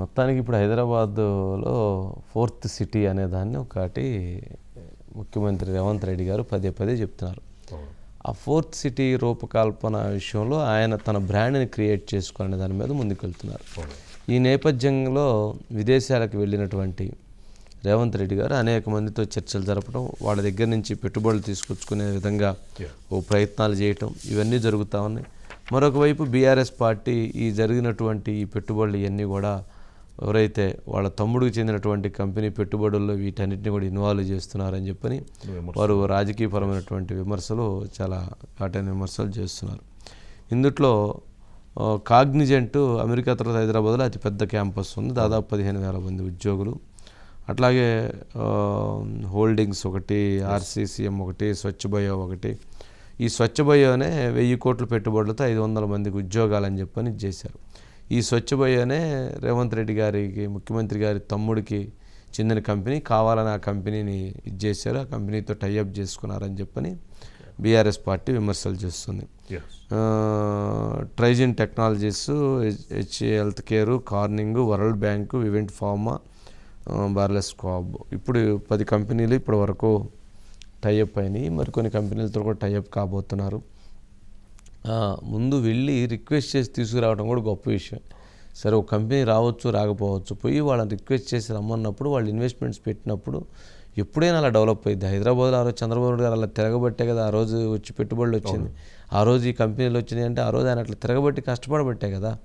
మొత్తానికి ఇప్పుడు హైదరాబాద్లో ఫోర్త్ సిటీ అనే దాన్ని ఒకటి ముఖ్యమంత్రి రేవంత్ రెడ్డి గారు పదే పదే చెప్తున్నారు. ఆ ఫోర్త్ సిటీ రూపకల్పన విషయంలో ఆయన తన బ్రాండ్ని క్రియేట్ చేసుకోవాలనే దాని మీద ముందుకు వెళ్తున్నారు ఈ నేపథ్యంలో విదేశాలకు వెళ్ళినటువంటి రేవంత్ రెడ్డి గారు అనేక మందితో చర్చలు జరపడం వాళ్ళ దగ్గర నుంచి పెట్టుబడులు తీసుకొచ్చుకునే విధంగా ఓ ప్రయత్నాలు చేయటం ఇవన్నీ జరుగుతూ ఉన్నాయి. మరొక వైపు బీఆర్ఎస్ పార్టీ ఈ జరిగినటువంటి ఈ పెట్టుబడులు ఇవన్నీ కూడా ఎవరైతే వాళ్ళ తమ్ముడికి చెందినటువంటి కంపెనీ పెట్టుబడుల్లో వీటన్నిటిని కూడా ఇన్వాల్వ్ చేస్తున్నారని చెప్పని వారు రాజకీయపరమైనటువంటి విమర్శలు చాలా ఘాటైన విమర్శలు చేస్తున్నారు. ఇందుట్లో కాగ్నిజెంట్ అమెరికా తర్వాత హైదరాబాద్లో అతిపెద్ద క్యాంపస్ ఉంది దాదాపు పదిహేను వేల మంది ఉద్యోగులు. అట్లాగే హోల్డింగ్స్ ఒకటి ఆర్సీసీఎం ఒకటి స్వచ్ఛ బయో ఒకటి ఈ స్వచ్ఛ బయోనే వెయ్యి కోట్ల పెట్టుబడులతో ఐదు వందల మందికి ఉద్యోగాలని చెప్పని ఇది చేశారు. ఈ స్వచ్ఛ బయోనే రేవంత్ రెడ్డి గారికి ముఖ్యమంత్రి గారి తమ్ముడికి చెందిన కంపెనీ కావాలని ఆ కంపెనీని ఇది చేశారు. ఆ కంపెనీతో టైఅప్ చేసుకున్నారని చెప్పని బీఆర్ఎస్ పార్టీ విమర్శలు చేస్తుంది. Trigyn technologies H health care Corning world bank event pharma Charles Schwab ఇప్పుడు పది కంపెనీలు ఇప్పటి వరకు టైఅప్ అయినాయి. మరికొన్ని కంపెనీలతో కూడా టైఅప్ కాబోతున్నారు. ముందు వెళ్ళి రిక్వెస్ట్ చేసి తీసుకురావడం కూడా గొప్ప విషయం. సరే ఒక కంపెనీ రావచ్చు రాకపోవచ్చు. పోయి వాళ్ళని రిక్వెస్ట్ చేసి రమ్మన్నప్పుడు వాళ్ళు ఇన్వెస్ట్మెంట్స్ పెట్టినప్పుడు ఎప్పుడైనా అలా డెవలప్ అయింది హైదరాబాద్లో ఆ రోజు చంద్రబాబు నాయుడు గారు అలా తిరగబట్టే కదా ఆ రోజు వచ్చి పెట్టుబడులు వచ్చింది. ఆ రోజు ఈ కంపెనీలు వచ్చినాయి అంటే ఆ రోజు ఆయన అట్లా తిరగబట్టి కష్టపడబట్టే కదా.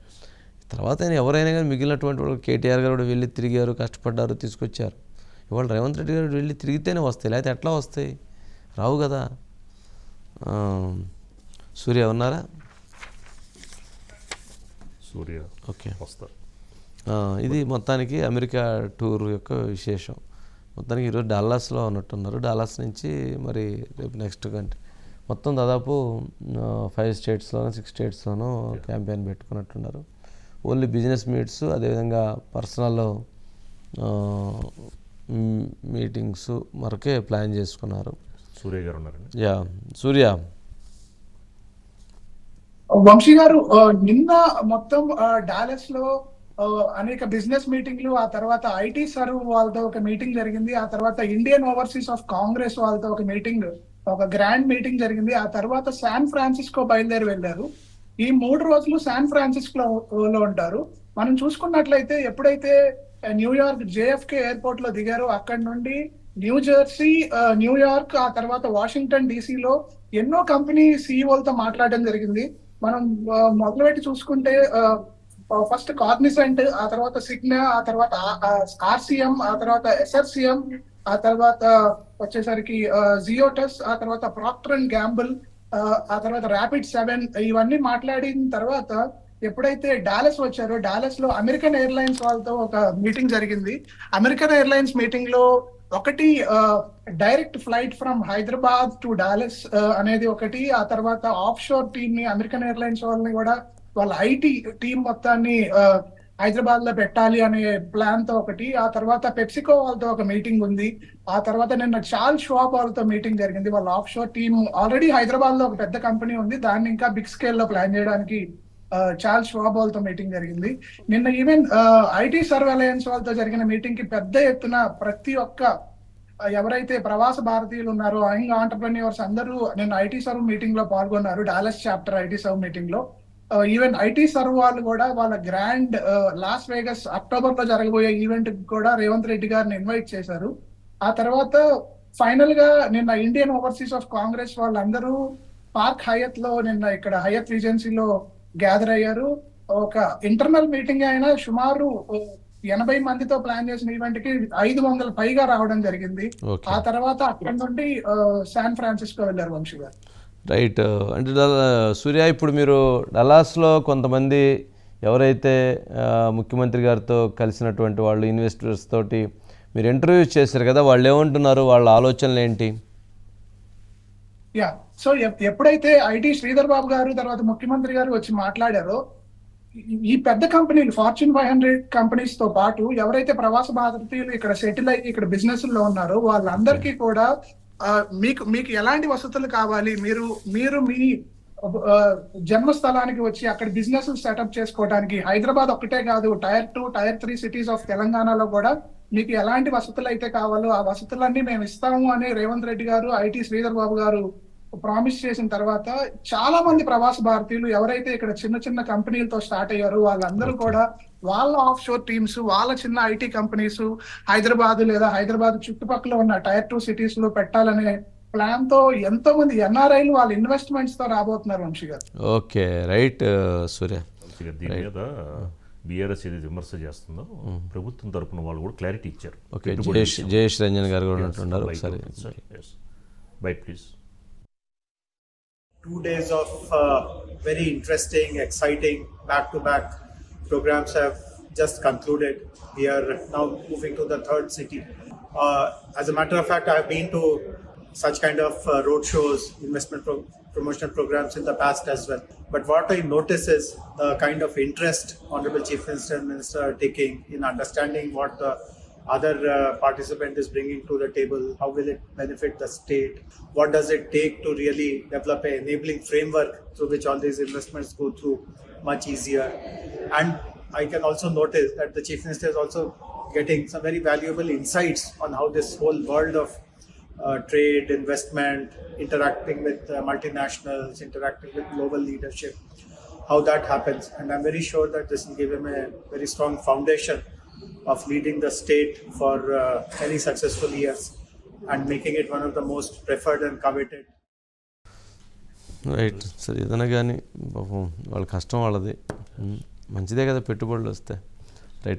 తర్వాత ఆయన ఎవరైనా కానీ మిగిలినటువంటి వాళ్ళు కేటీఆర్ గారు కూడా వెళ్ళి తిరిగారు కష్టపడ్డారు తీసుకొచ్చారు. ఇవాళ రేవంత్ రెడ్డి గారు వెళ్ళి తిరిగితేనే వస్తాయి లేకపోతే ఎట్లా వస్తాయి? రావు కదా. సూర్య ఉన్నారా? సూర్య ఓకే. వస్తారు ఇది మొత్తానికి అమెరికా టూర్ యొక్క విశేషం. మొత్తానికి ఈరోజు డాల్లాస్లో ఉన్నట్టున్నారు. డాల్లాస్ నుంచి మరి రేపు నెక్స్ట్ కంట్రీ మొత్తం దాదాపు ఫైవ్ స్టేట్స్లోనూ సిక్స్ స్టేట్స్లోనూ క్యాంపెయిన్ పెట్టుకున్నట్టున్నారు. ఓన్లీ బిజినెస్ మీట్స్ అదేవిధంగా పర్సనల్ మీటింగ్స్ మరకే ప్లాన్ చేసుకున్నారు. సూర్య గారు ఉన్నారండి. యా సూర్య. వంశీ గారు నిన్న మొత్తం డాలస్లో అనేక బిజినెస్ మీటింగ్లు ఆ తర్వాత ఐటీ సర్వ్ వాళ్ళతో ఒక మీటింగ్ జరిగింది ఆ తర్వాత ఇండియన్ ఓవర్సీస్ ఆఫ్ కాంగ్రెస్ వాళ్ళతో ఒక మీటింగ్ ఒక గ్రాండ్ మీటింగ్ జరిగింది ఆ తర్వాత శాన్ ఫ్రాన్సిస్కో బయలుదేరి వెళ్ళారు. ఈ మూడు రోజులు శాన్ ఫ్రాన్సిస్కో లో ఉంటారు. మనం చూసుకున్నట్లయితే ఎప్పుడైతే న్యూయార్క్ జేఎఫ్కే ఎయిర్పోర్ట్లో దిగారో అక్కడ నుండి న్యూ జెర్సీ న్యూయార్క్ ఆ తర్వాత వాషింగ్టన్ డీసీలో ఎన్నో కంపెనీ సీఈఓలతో మాట్లాడడం జరిగింది. మనం మొదలుపెట్టి చూసుకుంటే ఫస్ట్ కాగ్నిసెంట్ ఆ తర్వాత సిగ్నా ఆ తర్వాత ఆర్సిఎం ఆ తర్వాత ఎస్ఆర్సీఎం ఆ తర్వాత వచ్చేసరికి జియోటస్ ఆ తర్వాత ప్రాక్టర్ అండ్ గ్యాంబుల్ ఆ తర్వాత ర్యాపిడ్ సెవెన్ ఇవన్నీ మాట్లాడిన తర్వాత ఎప్పుడైతే డాలస్ వచ్చారో డాలస్లో అమెరికన్ ఎయిర్లైన్స్ వాళ్ళతో ఒక మీటింగ్ జరిగింది. అమెరికన్ ఎయిర్లైన్స్ మీటింగ్లో ఒకటి direct flight from Hyderabad to Dallas అనేది ఒకటి. ఆ తర్వాత ఆఫ్ షోర్ టీమ్ని అమెరికన్ ఎయిర్లైన్స్ వాళ్ళని కూడా వాళ్ళ ఐటీ టీం మొత్తాన్ని హైదరాబాద్లో పెట్టాలి అనే ప్లాన్తో ఒకటి. ఆ తర్వాత పెప్సికో వాళ్ళతో ఒక మీటింగ్ ఉంది. ఆ తర్వాత నిన్న చాల్ షాప్ వాళ్ళతో మీటింగ్ జరిగింది. వాళ్ళ ఆఫ్ షోర్ టీమ్ ఆల్రెడీ హైదరాబాద్లో ఒక పెద్ద కంపెనీ ఉంది. దాన్ని ఇంకా బిగ్ స్కేల్లో ప్లాన్ చేయడానికి చార్ల్ షాప్ వాళ్ళతో మీటింగ్ జరిగింది. నిన్న ఈవెన్ ఐటీ సర్వేలయన్స్ వాళ్ళతో జరిగిన మీటింగ్కి పెద్ద ఎత్తున ప్రతి ఒక్క ఎవరైతే ప్రవాస భారతీయులు ఉన్నారో యంగ్ ఆంటర్ప్రెన్యూర్స్ అందరూ నిన్న ఐటీ సర్వ్ మీటింగ్లో పాల్గొన్నారు డాలస్ చాప్టర్ ఐటీ సర్వ్ మీటింగ్లో ఈవెన్ ఐటీ సర్వ్ వాళ్ళు కూడా వాళ్ళ గ్రాండ్ లాస్ వేగస్ అక్టోబర్లో జరగబోయే ఈవెంట్ కూడా రేవంత్ రెడ్డి గారిని ఇన్వైట్ చేశారు. ఆ తర్వాత ఫైనల్గా నిన్న ఇండియన్ ఓవర్సీస్ ఆఫ్ కాంగ్రెస్ వాళ్ళందరూ పార్క్ హయత్లో నిన్న ఇక్కడ హయత్ రీజెన్సీలో గ్యాదర్ అయ్యారు. ఒక ఇంటర్నల్ మీటింగ్ అయినా సుమారు ఎనభై మందితో ప్లాన్ చేసిన ఈవెంట్కి ఐదు వందల పైగా రావడం జరిగింది. ఆ తర్వాత అక్కడ నుండి శాన్ ఫ్రాన్సిస్కో వెళ్ళారు వంశీ గారు. రైట్. అంటే సూర్య ఇప్పుడు మీరు డలాస్లో కొంతమంది ఎవరైతే ముఖ్యమంత్రి గారితో కలిసినటువంటి వాళ్ళు ఇన్వెస్టర్స్ తోటి మీరు ఇంటర్వ్యూ చేశారు కదా వాళ్ళు ఏమంటున్నారు? వాళ్ళ ఆలోచనలు ఏంటి? యా. సో ఎప్- ఎప్పుడైతే ఐటీ శ్రీధర్ బాబు గారు తర్వాత ముఖ్యమంత్రి గారు వచ్చి మాట్లాడారో ఈ- పెద్ద కంపెనీలు ఫార్చ్యూన్ ఫైవ్ హండ్రెడ్ కంపెనీస్తో పాటు ఎవరైతే ప్రవాస భారతీయులు ఇక్కడ సెటిల్ అయ్యి ఇక్కడ బిజినెస్లో ఉన్నారో వాళ్ళందరికీ కూడా మీకు మీకు ఎలాంటి వసతులు కావాలి? మీరు మీరు మీ జన్మస్థలానికి వచ్చి అక్కడ బిజినెస్ సెటప్ చేసుకోవడానికి హైదరాబాద్ ఒక్కటే కాదు tier two tier three cities of తెలంగాణలో కూడా మీకు ఎలాంటి వసతులు అయితే కావాలో ఆ వసతులన్నీ మేము ఇస్తాము అని రేవంత్ రెడ్డి గారు ఐటీ శ్రీధర్ బాబు గారు ప్రామిస్ చేసిన తర్వాత చాలా మంది ప్రవాస భారతీయులు ఎవరైతే ఇక్కడ చిన్న చిన్న కంపెనీలతో స్టార్ట్ అయ్యారో వాళ్ళందరూ కూడా వాళ్ళ ఆఫ్ షోర్ టీమ్స్ వాళ్ళ చిన్న ఐటీ కంపెనీస్ హైదరాబాద్ లేదా హైదరాబాద్ చుట్టుపక్కల ఉన్న టైర్ టూ సిటీస్లో పెట్టాలనే ప్లాన్తో ఎంతో మంది ఎన్ఆర్ఐలు వాళ్ళ ఇన్వెస్ట్మెంట్స్తో రాబోతున్నారు వంశీ గారు. Okay right Surya. దీని మీద బీఆర్ఎస్ ఏది విమర్శ చేస్తుందో ప్రభుత్వం తరపున వాళ్ళు కూడా క్లారిటీ ఇచ్చారు. ఓకే జయేష్ జయేష్ రంజన్ గారు కూడా ఉంటున్నారు ఒకసారి. Bite please two days of uh, very interesting, exciting back-to-back programs have just concluded. We are now moving to the third city. Uh, as a matter of fact, I have been to such kind of uh, road shows, investment pro- promotional programs in the past as well. But what I notice is the kind of interest Honorable Chief Minister Minister taking in understanding what the other uh, participant is bringing to the table how will it benefit the state what does it take to really develop an enabling framework through which all these investments go through much easier and i can also notice that the chief minister is also getting some very valuable insights on how this whole world of uh, trade investment interacting with uh, multinationals interacting with global leadership how that happens. And I'm very sure that this will give him a very strong foundation of leading the state for uh, many successful years and making it one of the most preferred and coveted. Right సరే ఏదైనా కానీ పాపం వాళ్ళ కష్టం వాళ్ళది మంచిదే కదా పెట్టుబడులు వస్తే